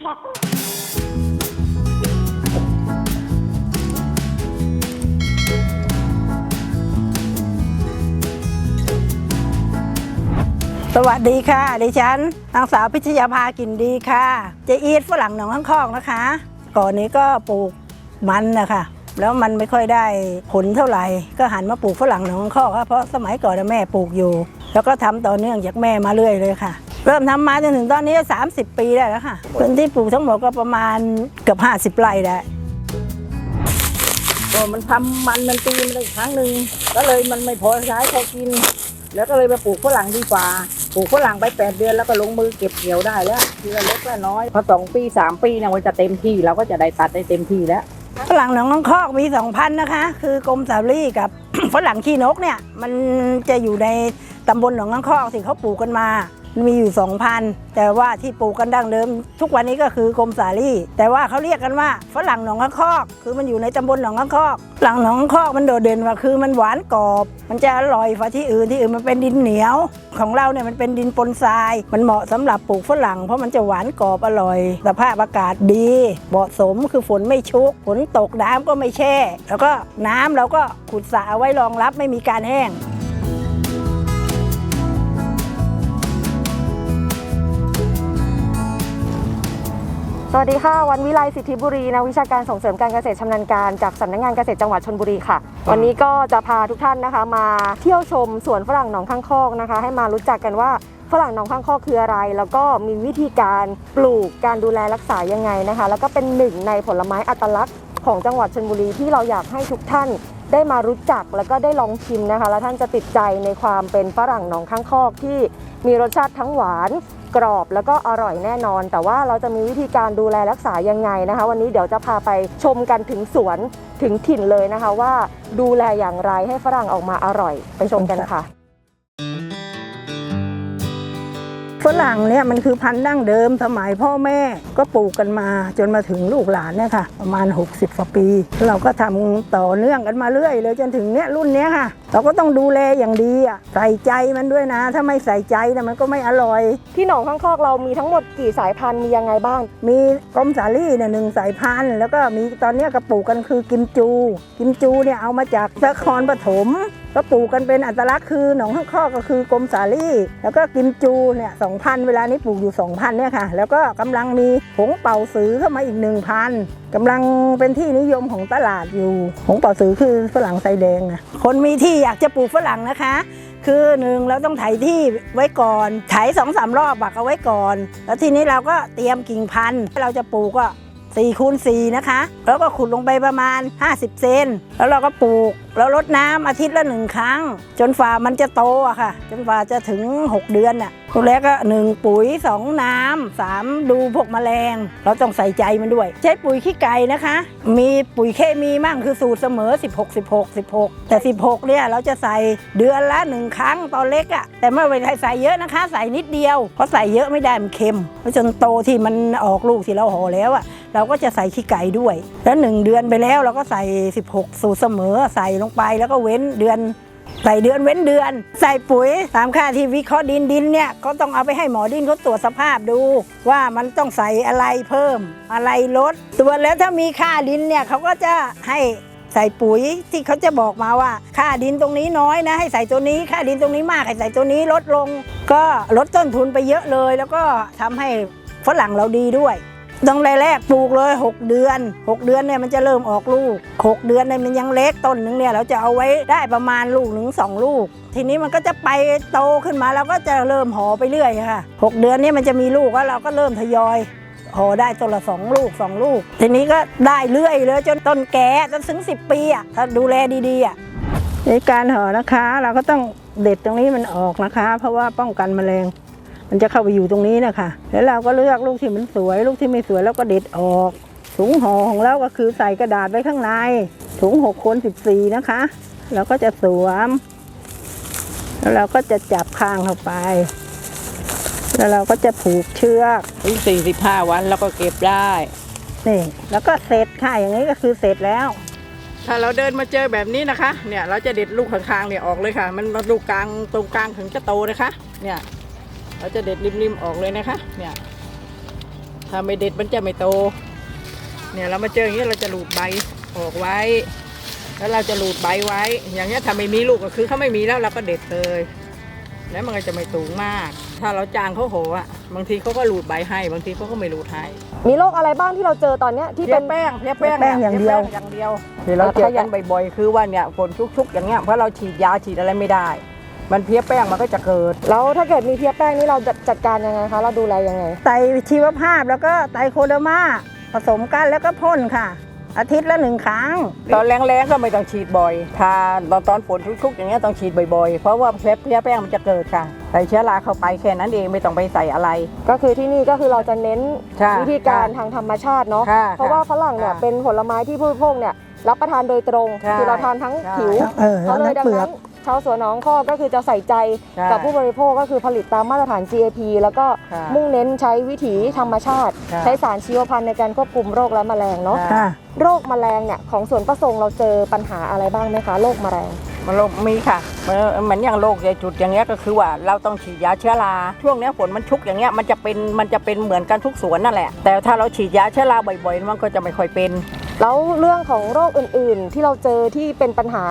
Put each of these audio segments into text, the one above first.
สวัสดีค่ะ ดิฉันนางสาวพิชยาภากินดีค่ะ เจอีทฝรั่งหนองข้างคอกนะคะ ก่อนนี้ก็ปลูกมันนะคะแล้วมันไม่ค่อยได้ผลเท่าไหร่ ก็หันมาปลูกฝรั่งหนองข้างคอกค่ะเพราะสมัยก่อนแม่ปลูกอยู่ แล้วก็ทำต่อเนื่องจากแม่มาเรื่อยเลยค่ะ เริ่มทำมาจนถึงตอนนี้ 30 ปีได้แล้วค่ะพื้นที่ปลูกทั้งหมดก็ประมาณเกือบ 50 ไร่ได้ก็มันทำมันมันปีมันได้อีกครั้งหนึ่งก็เลยมันไม่พอใช้พอกิน แล้วก็เลยมาปลูกฝรั่งดีกว่าปลูกฝรั่งไปแปดเดือนแล้วก็ลงมือเก็บเกี่ยวได้แล้วทีละเล็กละน้อยพอสองปีสามปีเนี่ยมันจะเต็มที่เราก็จะได้ตัดได้เต็มที่แล้วฝรั่งหนองน้องคอกมีสองพันนะคะ คือกรมสาลี่กับฝรั่งขี้นกเนี่ยมันจะอยู่ในตำบลหนองน้องคอกที่เขาปลูกกันมา มีอยู่ 2,000 แต่ว่าที่ปลูกกันดั้งเดิม ทุกวันนี้ก็คือกรมสาลี่ แต่ว่าเขาเรียกกันว่าฝรั่งหนองข้างคอก คือมันอยู่ในตำบลหนองข้างคอกฝรั่งหนองข้างคอกมันโดดเด่นว่าคือมันหวานกรอบ มันจะอร่อยกว่าที่อื่นที่อื่นมันเป็นดินเหนียว ของเราเนี่ยมันเป็นดินปนทราย มันเหมาะสำหรับปลูกฝรั่งเพราะมันจะหวานกรอบอร่อย สภาพอากาศดีเหมาะสมคือฝนไม่ชุกฝนตกน้ำก็ไม่แช่ แล้วก็น้ำเราก็ขุดสระเอาไว้รองรับไม่มีการแห้ง สวัสดีค่ะ วันวิไลสิทธิบุรีนักวิชาการส่งเสริมการเกษตรชำนาญการจากสำนักงานเกษตรจังหวัดชนบุรีค่ะ วันนี้ก็จะพาทุกท่านนะคะ มาเที่ยวชมสวนฝรั่งหนองข้างคอกนะคะ ให้มารู้จักกันว่าฝรั่งหนองข้างคอกคืออะไร แล้วก็มีวิธีการปลูกการดูแลรักษายังไงนะคะ แล้วก็เป็นหนึ่งในผลไม้อัตลักษณ์ของจังหวัดชนบุรีที่เราอยากให้ทุกท่านได้มารู้จักแล้วก็ได้ลองชิมนะคะ แล้วท่านจะติดใจในความเป็นฝรั่งหนองข้างคอกที่มีรสชาติทั้งหวาน กรอบแล้วก็อร่อยแน่นอน แต่ว่าเราจะมีวิธีการดูแลรักษายังไงนะคะ วันนี้เดี๋ยวจะพาไปชมกันถึงสวนถึงถิ่นเลยนะคะว่าดูแลอย่างไรให้ฝรั่งออกมาอร่อย ไปชมกันค่ะฝรั่งเนี่ยมันคือพันธุ์ดั้งเดิมสมัยพ่อแม่ก็ปลูกกันมาจนมาถึงลูกหลานเนี่ยค่ะ ประมาณ 60กว่าปี เราก็ทำต่อเนื่องกันมาเรื่อยเลยจนถึงเนี้ยรุ่นเนี้ยค่ะ เราก็ต้องดูแลอย่างดีอะใส่ใจมันด้วยนะ ถ้าไม่ใส่ใจนะมันก็ไม่อร่อย ที่หนองข้างคอกเรามีทั้งหมดกี่สายพันธุ์มียังไงบ้าง มีกรมสาลี่เนี่ยหนึ่งสายพันธุ์ แล้วก็มีตอนเนี้ยก็ปลูกกันคือกิมจู กิมจูเนี่ยเอามาจากนครปฐมก็ปลูกกันเป็นอัตลักษณ์คือหนองข้างคอกก็คือกรมสาลี่ แล้วก็กิมจูเนี่ยสองพันเวลานี้ปลูกอยู่สองพันเนี่ยค่ะ แล้วก็กำลังมีผงเป่าสือเข้ามาอีกหนึ่งพัน กำลังเป็นที่นิยมของตลาดอยู่ผงเป่าสือคือฝรั่งไซแดงนะคนมีที่อยากจะปลูกฝรั่งนะคะ คือหนึ่งเราต้องไถที่ไว้ก่อนไถสองสามรอบบักเอาไว้ก่อน แล้วทีนี้เราก็เตรียมกิ่งพันธุ์เราจะปลูกก็4คูณ4นะคะ แล้วก็ขุดลงไปประมาณ 50 เซน แล้วเราก็ปลูก แล้วรดน้ำอาทิตย์ละหนึ่งครั้ง จนฝ่ามันจะโตอะค่ะ จนฝ่าจะถึง 6 เดือนน่ะ ตัวแรกก็หนึ่งปุ๋ย2น้ำสามดูพวกแมลง เราต้องใส่ใจมันด้วย ใช้ปุ๋ยขี้ไก่นะคะ มีปุ๋ยเคมีมั่งคือสูตรเสมอ 16 16 16 แต่ 16เนี่ยเราจะใส่เดือนละหนึ่งครั้งตอนเล็กอะแต่ไม่ไปใส่เยอะนะคะ ใส่นิดเดียว เพราะใส่เยอะไม่ได้มันเค็มเพราะจนโตที่มันออกลูกที่เราห่อแล้วอะเราก็จะใส่ขี้ไก่ด้วย แล้วหนึ่งเดือนไปแล้วเราก็ใส่ 16 สูตรเสมอใส่ลงไปแล้วก็เว้นเดือน ใส่เดือนเว้นเดือน ใส่ปุ๋ยตามค่าที่วิเคราะห์ดินดินเนี่ยก็ต้องเอาไปให้หมอดินเขาตรวจสภาพดู ว่ามันต้องใส่อะไรเพิ่มอะไรลดตรวจแล้วถ้ามีค่าดินเนี่ยเขาก็จะให้ใส่ปุ๋ยที่เขาจะบอกมาว่า ค่าดินตรงนี้น้อยนะ ให้ใส่ตัวนี้ค่าดินตรงนี้มากให้ใส่ตัวนี้ลดลง ก็ลดต้นทุนไปเยอะเลย แล้วก็ทำให้ฝรั่งเราดีด้วย ต้องแรกๆปลูกเลย 6 เดือน 6 เดือนเนี่ยมันจะเริ่มออกลูก 6 เดือนเนี่ยมันยังเล็กต้นหนึ่งเนี่ยเราจะเอาไว้ได้ประมาณลูกหนึ่งสองลูก ทีนี้มันก็จะไปโตขึ้นมาเราก็จะเริ่มห่อไปเรื่อยค่ะ 6 เดือนเนี่ยมันจะมีลูกแล้วเราก็เริ่มทยอยห่อได้ต้นละสองลูกสองลูก ทีนี้ก็ได้เรื่อยเลยจนต้นแก่จนถึง 10 ปีอะถ้าดูแลดีๆอะในการห่อนะคะ เราก็ต้องเด็ดตรงนี้มันออกนะคะ เพราะว่าป้องกันแมลง มันจะเข้าไปอยู่ตรงนี้นะคะแล้วเราก็เลือกลูกที่มันสวย ลูกที่ไม่สวยเราก็เด็ดออก ถุงห่อของเราก็คือใส่กระดาษไว้ข้างใน ถุง6คูณ14 นะคะเราก็จะสวม แล้วเราก็จะจับข้างเข้าไป แล้วเราก็จะผูกเชือกถึงสี่สิบห้าวันแล้วก็เก็บได้ นี่แล้วก็เสร็จค่ะอย่างนี้ก็คือเสร็จแล้วถ้าเราเดินมาเจอแบบนี้นะคะ เนี่ยเราจะเด็ดลูกข้างๆเนี่ยออกเลยค่ะ มันลูกกลางตรงกลางถึงจะโตนะคะ เนี่ย เราจะเด็ดริมๆออกเลยนะคะ เนี่ยถ้าไม่เด็ดมันจะไม่โต เนี่ยเรามาเจออย่างนี้เราจะหลูดใบออกไว้ แล้วเราจะหลูดใบไว้ อย่างเงี้ยถ้าไม่มีลูกก็คือเขาไม่มีแล้วเราก็เด็ดเลย แล้วมันก็จะไม่สูงมาก ถ้าเราจางเขาโหอะบางทีเขาก็หลูดใบให้ บางทีเขาก็ไม่หลูดให้มีโรคอะไรบ้างที่เราเจอตอนเนี้ยที่เพีเป็ยนแป้งเพียแป้งแป้งอย่างเดียว พีแป้งอย่างเดียว ที่เราเจอกันบ่อยๆ คือว่าเนี่ยฝนชุกๆ อย่างเงี้ยเพราะเราฉีดยาฉีดอะไรไม่ได้ มันเพี้ยแป้งมันก็จะเกิด แล้วถ้าเกิดมีเพี้ยแป้งนี่เราจัดจัดการยังไงคะเราดูแลยังไง ไตรชีวภาพแล้วก็ไตรโคเดอร์มาผสมกันแล้วก็พ่นค่ะ อาทิตย์ละหนึ่งครั้ง ตอนแรงๆก็ไม่ต้องฉีดบ่อยถ้าตอนตอนฝนชุกๆ อย่างเงี้ยต้องฉีดบ่อยๆ เพราะว่าเพี้ยเพี้ยแป้งมันจะเกิดค่ะใส่เชื้อราเข้าไปแค่นั้นเองไม่ต้องไปใส่อะไร ก็คือที่นี่ก็คือเราจะเน้นใช่วิธีการค่ะทางธรรมชาติเนาะค่ะเพราะว่าฝรั่งเนี่ยค่ะเป็นผลไม้ที่ผู้บริโภคเนี่ยรับประทานโดยตรงใช่คือเราทานทั้งใช่ผิวเออเขาแล้วเลยน้ำดังเปลือนั้ กนชาวสวนหน้องข้อก็คือจะใส่ใจใช่กับผู้บริโภคก็คือผลิตตามมาตรฐาน GAP แล้วก็ค่ะมุ่งเน้นใช้วิถีธรรมชาติค่ะใช้สารชีวพันธุ์ในการควบคุมโรคและแมลงเนาะค่ะโรคแมลงเนี่ยของสวนประสงค์เราเจอปัญหาอะไรบ้างไหมคะโรคแมลงมันโรคมีค่ะมันเหมือนอย่างโรคใหญ่จุดอย่างเงี้ยก็คือว่าเราต้องฉีดยาเชื้อราช่วงเนี้ยฝนมันชุกอย่างเงี้ยมันจะเป็นมันจะเป็นเหมือนกันทุกสวนนั่นแหละแต่ถ้าเราฉีดยาเชื้อราบ่อยๆ มันก็จะไม่ค่อยเป็น แล้วเรื่องของโรคอื่นๆ ที่เราเจอที่เป็นปัญหา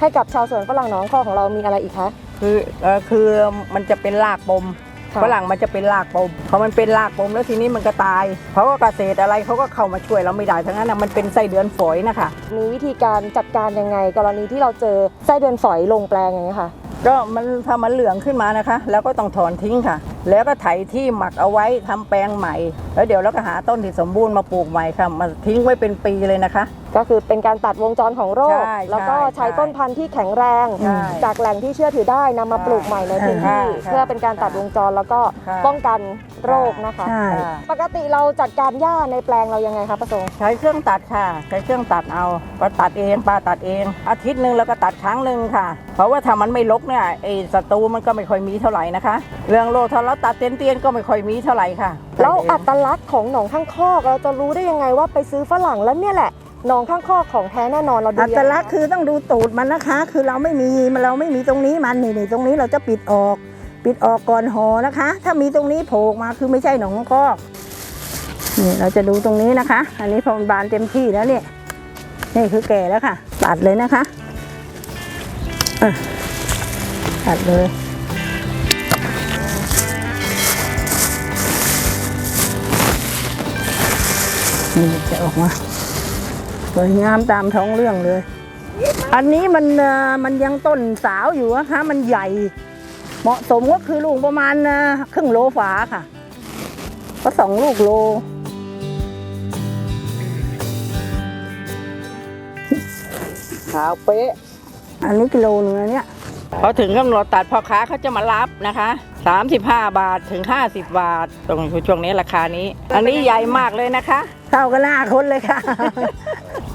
ให้กับชาวสวนฝรั่งหน้องข้อของเรามีอะไรอีกคะ คือเออคือมันจะเป็นรากปมค่ะ ฝรั่งมันจะเป็นรากปมพอมันเป็นรากปมแล้วทีนี้มันก็ตายเพราะว่าเกษตรอะไรเขาก็เข้ามาช่วยเราไม่ได้ทั้งนั้นนะมันเป็นไส้เดือนฝอยนะคะมีวิธีการจัดการยังไง กรณีที่เราเจอไส้เดือนฝอยลงแปลงอย่างนี้ยค่ะ ก็มันถ้ามันเหลืองขึ้นมานะคะ แล้วก็ต้องถอนทิ้งค่ะ แล้วก็ไถที่หมักเอาไว้ทำแปลงใหม่ แล้วเดี๋ยวเราก็หาต้นที่สมบูรณ์มาปลูกใหม่ค่ะมาทิ้งไว้เป็นปีเลยนะคะ ก็คือเป็นการตัดวงจรของโรค ใช่แล้วก็ใช่ใช้ต้นพันธุ์ที่แข็งแรง ใช่จากแหล่งที่เชื่อถือได้นำมาปลูกใหม่ในพื้นที่ ใช่เพื่อเป็นการตัดวงจรแล้วก็ค่ะป้องกันโรคนะคะ ใช่ค่ะปกติเราจัดการหญ้าในแปลงเรายังไงคะประสงค์ใช้เครื่องตัดค่ะ ใช้เครื่องตัดเอาก็ตัดเองป้าตัดเอง อาทิตย์หนึ่งแล้วก็ตัดครั้งหนึ่งค่ะ เพราะว่าถ้ามันไม่ลกเนี่ยไอ้ศัตรูมันก็ไม่ค่อยมีเท่าไหร่นะคะ เรื่องโรคถ้าเราตัดเตียนๆก็ไม่ค่อยมีเท่าไหร่ค่ะแล้วตัดเงอัตลักษณ์ของหนองข้างคอกเราจะรู้ได้ยังไงว่าไปซื้อฝรั่งแล้วเนี่ยแหละหนองข้างคอกของแท้แน่นอนเราดูอัยังไงตลักษณ์คือต้องดูตูดมันนะคะ คือเราไม่มีเราไม่มีตรงนี้มันนี่นี่ตรงนี้เราจะปิดออก ปิดออกก่อนห่อนะคะ ถ้ามีตรงนี้โผล่ออกมาคือไม่ใช่หนองคอกนี่เราจะดูตรงนี้นะคะ อันนี้พอมันบานเต็มที่แล้วเนี่ยนี่คือแก่แล้วค่ะ ตัดเลยนะคะอะตัดเลย นี่จะออกมาสวยงามตามท้องเรื่องเลย อันนี้มันมันยังต้นสาวอยู่นะคะมันใหญ่ เหมาะสมก็คือลูกประมาณครึ่งโลฝาค่ะ ก็สองลูกโลขาวเป๊ะ อันนี้กิโลนึงนเนี่ยพอถึงกำหนดตัดพ่อค้าเขาจะมารับนะคะ 35 บาทถึง 50 บาท ตรงช่วงนี้ราคานี้ อันนี้ใหญ่มากเลยนะคะ เท่ากันหน้าคนเลยค่ะ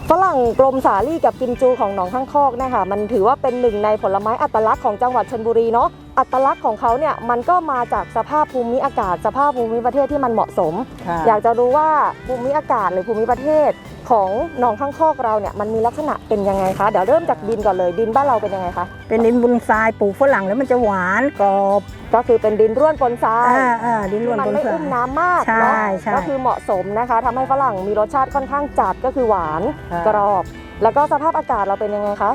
ฝรั่งกลมสาลี่กับกิมจูของหนองข้างคอกนะคะมันถือว่าเป็นหนึ่งในผลไม้อัตลักษณ์ของจังหวัดชนบุรีเนาะอัตลักษณ์ของเขาเนี่ยมันก็มาจากสภาพภูมิอากาศ สภาพภูมิประเทศที่มันเหมาะสมค่ะอยากจะรู้ว่าภูมิอากาศหรือภูมิประเทศ ของหนองข้างคอกเราเนี่ยมันมีลักษณะเป็นยังไงคะเดี๋ยวเริ่มจากดินก่อนเลยดินบ้านเราเป็นยังไงคะเป็นดินบุญทรายปลูกฝรั่งแล้วมันจะหวานกรอบก็คือเป็นดินร่วนปนทรายอ่าอ่าดินล้วนมันบนไม่ทราอุ้มย น้ำมากใช่เนาะใช่ก็คือเหมาะสมนะคะทำให้ฝรั่งมีรสชาติค่อนข้างจัดก็คือหวานค่ะ กรอบ แล้วก็สภาพอากาศเราเป็นยังไงคะ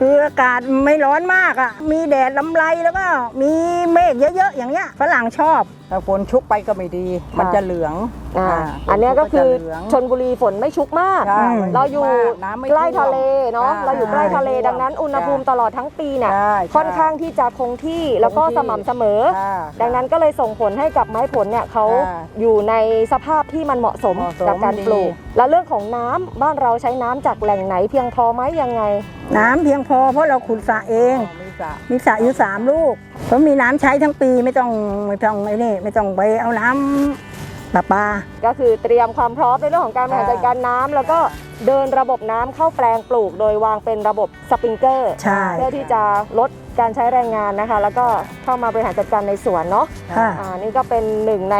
คืออากาศไม่ร้อนมากอะ มีแดดลำไรแล้วก็มีเมฆเยอะๆอย่างเงี้ยฝรั่งชอบ ถ้าฝนชุกไปก็ไม่ดี มันจะเหลืองอ่าค่ะอันเนี้ยก็คือฝนชุจะเหลืองชนบุรีฝนไม่ชุกมาก ใช่เราอยู่น้ำไม่ใกล้ท่วมทะเลเนาะ ใช่เราอยู่ใกล้ทะเลใช่ดังนั้น อุณหภูมิตลอดทั้งปีเนี่ย ใช่ค่อนข้างที่จะคงที่แล้วก็คงที่ สม่ำเสมอ ค่ะ ดังนั้นก็เลยส่งผลให้กับไม้ผลเนี่ยเขาค่ะอยู่ในสภาพที่มันเหมาะสมเหมาะสมกับการดีปลูกแล้วเรื่องของน้ำบ้านเราใช้น้ำจากแหล่งไหนเพียงพอไหมยังไง น้ำเพียงพอเพราะเราขุดสระเอง มีสระมีสระอยู่สามลูก เพราะมีน้ำใช้ทั้งปีไม่ต้องไม่ต้องไอ้นี่ไม่ต้องไปเอาน้ำประปาก็คือเตรียมความพร้อมในเรื่องของการบริหารจัดการน้ำแล้วก็เดินระบบน้ำเข้าแปลงปลูก โดยวางเป็นระบบสปริงเกอร์ใช่เพื่อที่จะลดการใช้แรงงานนะคะ แล้วก็เข้ามาบริหารจัดการในสวนเนาะค่ะอ่านี่ก็เป็นหนึ่งใน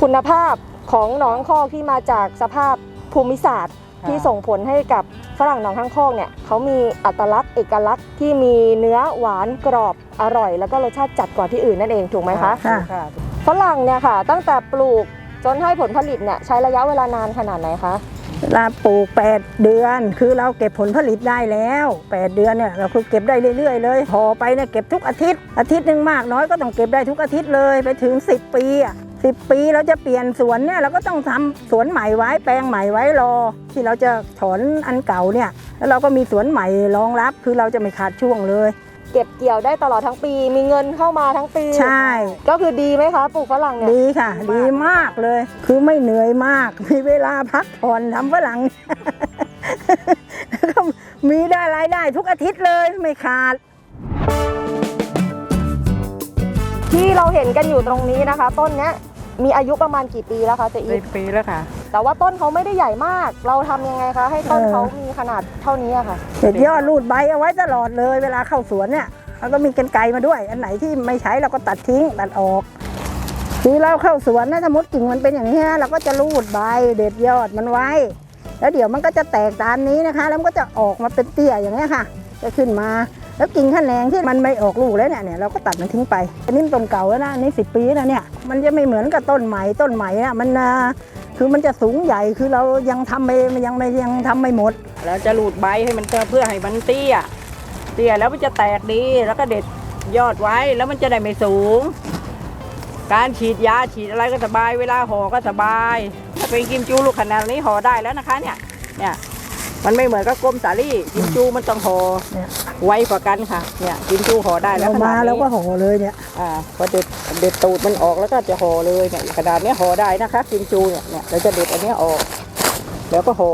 คุณภาพของหนองคอกที่มาจากสภาพภูมิศาสตร์ค่ะที่ส่งผลให้กับ ฝรั่งหนองข้างคอกเนี่ยเขามีอัตลักษณ์เอกลักษณ์ที่มีเนื้อหวานกรอบอร่อย แล้วก็รสชาติจัดกว่าที่อื่นนั่นเองถูกไหมคะค่ะค่ะฝรั่งเนี่ยค่ะ ตั้งแต่ปลูกจนให้ผลผลิตเนี่ยใช้ระยะเวลานานขนาดไหนคะเวลาปลูก 8 เดือน คือเราเก็บผลผลิตได้แล้ว 8 เดือนเนี่ยเราคือเก็บได้เรื่อยๆเลยพอไปเนี่ยเก็บทุกอาทิตย์อาทิตย์หนึ่งมากน้อยก็ต้องเก็บได้ทุกอาทิตย์เลยไปถึง 10 ปีอะ สิปีเราจะเปลี่ยนสวนเนี่ยเราก็ต้องทำสวนใหม่ไว้แปลงใหม่ไว้รอ ที่เราจะถอนอันเก่าเนี่ย แล้วเราก็มีสวนใหม่รองรับ คือเราจะไม่ขาดช่วงเลย เก็บเกี่ยวได้ตลอดทั้งปี มีเงินเข้ามาทั้งปี ใช่ ก็คือดีไหมคะปลูกฝรั่งเนี่ยดีค่ะ ดีมากเลย คือไม่เหนื่อยมาก มีเวลาพักผ่อนทำฝรั่งแล้วก็มีได้รายได้ทุกอาทิตย์เลยไม่ขาดที่เราเห็นกันอยู่ตรงนี้นะคะ ต้นเนี้ย มีอายุประมาณกี่ปีแล้วคะเจ๊อีสิทบปีแล้วค่ะ แต่ว่าต้นเขาไม่ได้ใหญ่มาก เราทำยังไงคะให้ต้นเออ เขามีขนาดเท่านี้อะค่ะ เด็ดยอดรูดใบเอาไว้ตลอดเลย เวลาเข้าสวนเนี่ยเราก็มีกันไกรมาด้วย อันไหนที่ไม่ใช้เราก็ตัดทิ้งตัดออกคือเราเข้าสวนนะสมมติกิ่งมันเป็นอย่างนี้นะเราก็จะรูดใบเด็ดยอดมันไว้ แล้วเดี๋ยวมันก็จะแตกตามนี้นะคะ แล้วมันก็จะออกมาเป็นเตี้ยอย่างนี้ยค่ะ จะขึ้นมา แล้วกิ่งขนงที่มันไม่ออกลูกแล้วเนี่ยเนี่ยเราก็ตัดมันทิ้งไปอันนี้ต้นเก่าแล้วนะนนี้สิปีแล้วเนี่ยมันจะไม่เหมือนกับต้นใหม่ต้นใหม่นะมันคือมันจะสูงใหญ่คือเรายังทำไม่ยังไม่ยังทำไม่หมดเราจะหลูดใบให้มันเพื่อให้มันเตี้ยเตี้ยแล้วมันจะแตกดีแล้วก็เด็ดยอดไว้แล้วมันจะได้ไม่สูง การฉีดยาฉีดอะไรก็สบายเวลาห่อก็สบาย ถ้าเป็นกิมจูลูกขนาดนี้ห่อได้แล้วนะคะเนี่ยเนี่ย มันไม่เหมือนกับกลมสาลี่กิมจูมันต้องห่อเนี่ยไวกว่ากันค่ะ เนี่ยกิมจูห่อได้แล้วเราขนามาดนี้แล้วก็ห่อเลยเนี่ย อ่าพอเด็ดเด็ดตูดมันออกแล้วก็จะห่อเลยเนี่ยกระดาษเนี้ยห่อได้นะคะกิมจูเนี่ยเนี่ยเราจะเด็ดอันเนี้ยออก แล้วก็ห่อ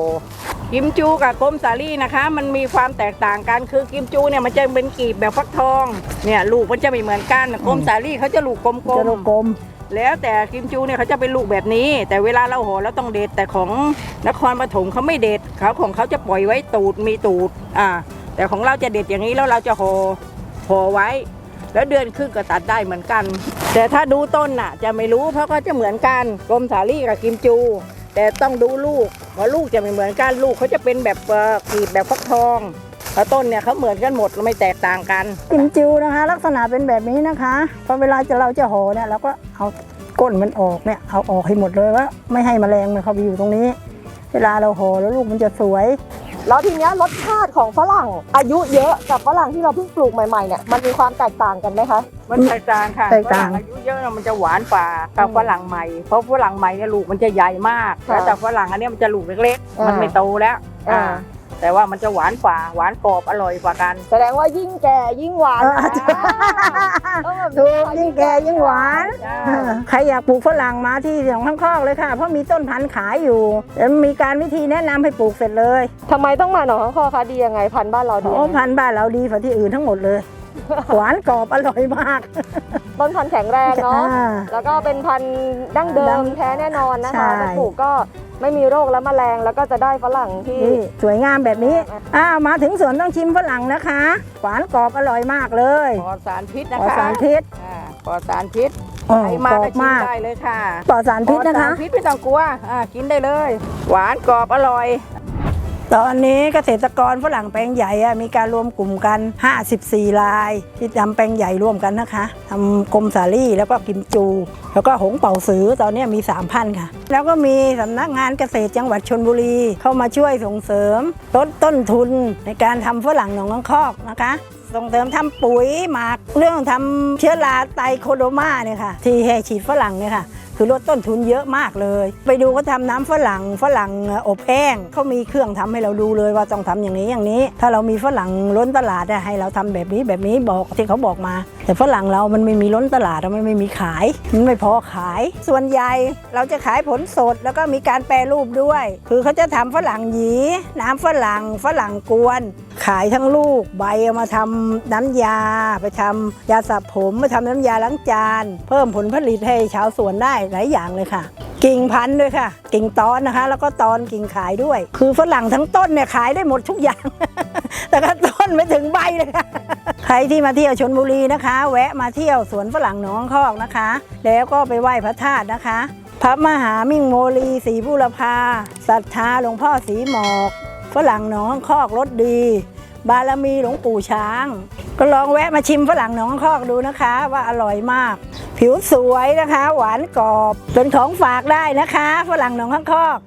กิมจูกับกลมสาลี่นะคะ มันมีความแตกต่างกันคือกิมจูเนี่ยมันจะเป็นกลีบแบบฟักทองเนี่ยลูกมันจะไม่เหมือนกันกลมสาลี่เขาจะลูกกลจะลูมกกลมๆ แล้วแต่กิมจูเนี่ยเขาจะเป็นลูกแบบนี้ แต่เวลาเราห่อเราต้องเด็ดแต่ของนครปฐมเขาไม่เด็ดเขาของเขาจะปล่อยไว้ตูดมีตูดอ่าแต่ของเราจะเด็ดอย่างนี้แล้วเราจะห่อห่อไว้ แล้วเดือนครึ่งก็ตัดได้เหมือนกัน แต่ถ้าดูต้นน่ะ จะไม่รู้เพราะก็จะเหมือนกันกลมสาลี่กับกิมจู แต่ต้องดูลูกเพราะลูกจะไม่เหมือนกันลูกเขาจะเป็นแบบเออกลีบแบบฟักทอง แล้วต้นเนี่ยเขาเหมือนกันหมดไม่แตกต่างกันกิมจิวนะคะ ลักษณะเป็นแบบนี้นะคะพอเวลาจะเราจะห่อเนี่ยเราก็เอาก้นมันออกเนี่ยเอาออกให้หมดเลยว่าไม่ให้แมลงมันเข้าไปอยู่ตรงนี้ เวลาเราห่อแล้วลูกมันจะสวยแล้วทีเนี้ยรสชาติของฝรั่งอายุเยอะกับฝรั่งที่เราเพิ่งปลูกใหม่ๆเนี่ยมันมีความแตกต่างกันไหมคะ มันแตกต่างค่ะแตกต่าง ฝรั่อายุเยอะน่ะมันจะหวานกว่ากับฝรั่งใหม่ เพราะฝรั่งใหม่เนี่ยลูกมันจะใหญ่มาก ค่ะแล้วแต่ฝรั่งอันเนี้ยมันจะลูกเล็กๆอ่ามัมันไม่โตแล้วอ่า อ่า แต่ว่ามันจะหวานกว่า หวานกรอบอร่อยกว่ากัน แสดงว่ายิ่งแก่ยิ่งหวานเออนะต้องแบบถูนี้กยิ่งแก่ยิ่งหวาน จ้า ใครอยากปลูกฝรั่งมาที่ของข้างคอกเลยค่ะ เพราะมีต้นพันธุ์ขายอยู่แล้วมีการวิธีแนะนำให้ปลูกเสร็จเลยทำไมต้องมาหนองข้างคอคะดียังไงพันธุ์บ้านเราดีโอ้ยังไงพันธุ์บ้านเราดีกว่าที่อื่นทั้งหมดเลย หวานกรอบอร่อยมาก ต้นพันธุ์แข็งแรงเนาะอ่าแล้วก็เป็นพันธุ์ดั้งเดิดั้มงแท้แน่นอนนะคะใช่ ถ้าปลูกก็ไม่มีโรคและแมลงแล้วก็จะได้ฝรั่งที่ นี่สวยงามแบบนี้อ้าวมาถึงสวนต้องชิมฝรั่งนะคะ หวานกรอบอร่อยมากเลยปลอดสารพิษปนะลอดคะสารพิษอ่าปลอดสารพิษอ๋อใครมากรอก็บชิมมากได้เลยค่ะปลอดสารพิษนะคะปลอดสารพิษไม่ต้องกลัวอ่ากินได้เลย หวานกรอบอร่อย ตอนนี้เกษตรกรฝรั่งแปลงใหญ่อะมีการรวมกลุ่มกัน 54 ราย ที่ทำแปลงใหญ่ร่วมกันนะคะทำกรมสาลี่แล้วก็กิมจู แล้วก็หงเป่าสือตอนนี้มี 3,000 ค่ะ แล้วก็มีสำนักงานเกษตรจังหวัดชนบุรี เข้ามาช่วยส่งเสริมลดต้นทุนในการทำฝรั่งหนองข้างคอกนะคะส่งเสริมทำปุ๋ยหมักเรื่องทำเชื้อราไตโคโดมาเนี่ยค่ะ ที่ให้ฉีดฝรั่งเนี่ยค่ะ คือลดต้นทุนเยอะมากเลย ไปดูเขาทำน้ำฝรั่งฝรั่งอบแห้งเขามีเครื่องทำให้เราดูเลยว่าต้องทำอย่างนี้อย่างนี้ ถ้าเรามีฝรั่งล้นตลาดให้เราทำแบบนี้แบบนี้บอกที่เขาบอกมา แต่ฝรั่งเรามันไม่มีล้นตลาดมันไม่มีขาย มันไม่พอขาย ส่วนใหญ่เราจะขายผลสดแล้วก็มีการแปรรูปด้วย คือเขาจะทำฝรั่งหยีน้ำฝรั่งฝรั่งกวน ขายทั้งลูกใบเอามาทำน้ำยา ไปทำยาสระผมมาทำน้ำยาล้างจาน เพิ่มผลผลิตให้ชาวสวนได้หลายอย่างเลยค่ะ กิ่งพันธุ์ด้วยค่ะ กิ่งตอนนะคะ แล้วก็ตอนกิ่งขายด้วย คือฝรั่งทั้งต้นเนี่ยขายได้หมดทุกอย่าง แต่ก็ต้นไม่ถึงใบเลยค่ะใครที่มาเที่ยวชนบุรีนะคะ แวะมาเที่ยวสวนฝรั่งหนองคอกนะคะ แล้วก็ไปไหว้พระธาตุนะคะพระมหามิ่งโมลีศรีบุรพาศรัทธาหลวงพ่อศรีหมอก ฝรั่งหนองคอกรสดี บารมีหลวงปู่ช้าง ก็ลองแวะมาชิมฝรั่งหนองคอกดูนะคะ ว่าอร่อยมาก ผิวสวยนะคะ หวานกรอบเป็นของฝากได้นะคะ ฝรั่งหนองข้างคอก